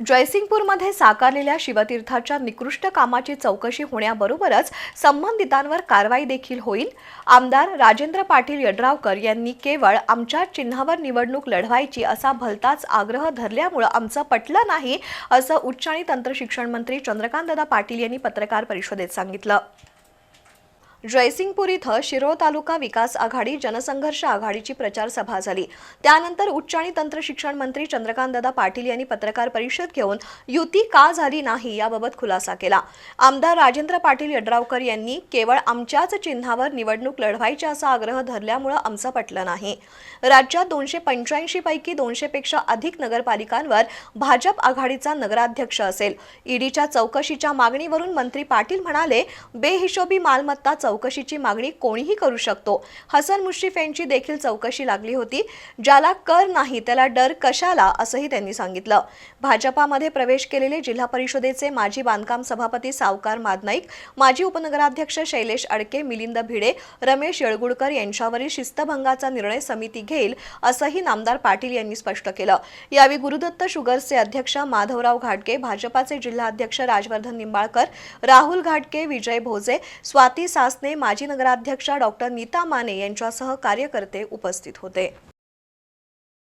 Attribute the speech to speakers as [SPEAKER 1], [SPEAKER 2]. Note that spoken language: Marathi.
[SPEAKER 1] जयसिंगपूरमध्ये साकारलेल्या शिवतीर्थाच्या निकृष्ट कामाची चौकशी होण्याबरोबरच संबंधितांवर कारवाई देखील होईल. आमदार राजेंद्र पाटील यड्रावकर यांनी केवळ आमच्या चिन्हावर निवडणूक लढवायची असा भलताच आग्रह धरल्यामुळं आमचं पटलं नाही असं उच्च आणि तंत्रशिक्षण मंत्री चंद्रकांतदादा पाटील यांनी पत्रकार परिषदेत सांगितलं. जयसिंगपूर इथं शिरोळ तालुका विकास आघाडी जनसंघर्ष आघाडीची प्रचार सभा झाली. त्यानंतर उच्च आणि तंत्र शिक्षण मंत्री चंद्रकांतदादा पाटील यांनी पत्रकार परिषद घेऊन युती का झाली नाही? याबाबत खुलासा केला. आमदार राजेंद्र पाटील यड्रावकर यांनी केवळ आमच्याच चिन्हावर निवडणूक लढवायची असा आग्रह धरल्यामुळं आमचं पटलं नाही. राज्यात दोनशे पंच्याऐंशी पैकी दोनशे पेक्षा अधिक नगरपालिकांवर भाजप आघाडीचा नगराध्यक्ष असेल. ईडीच्या चौकशीच्या मागणीवरून मंत्री पाटील म्हणाले बेहिशोबी मालमत्ता चौकशीची मागणी कोणीही करू शकतो. हसन मुश्रीफ यांची देखील चौकशी लागली होती ज्याला कर नाही त्याला डर कशाला असंही त्यांनी सांगितलं. भाजपामध्ये प्रवेश केलेले जिल्हा परिषदेचे माजी बांधकाम सभापती सावकार मादनाईक माजी उपनगराध्यक्ष शैलेश अडके मिलिंद भिडे रमेश येळगुडकर यांच्यावरील शिस्तभंगाचा निर्णय समिती घेईल असंही नामदार पाटील यांनी स्पष्ट केलं. यावेळी गुरुदत्त शुगर्सचे अध्यक्ष माधवराव घाटगे भाजपाचे जिल्हाध्यक्ष राजवर्धन निंबाळकर राहुल घाटगे विजय भोजे स्वाती सासने माजी नगराध्यक्षा डॉक्टर नीता माने यांच्यासह कार्यकर्ते उपस्थित होते.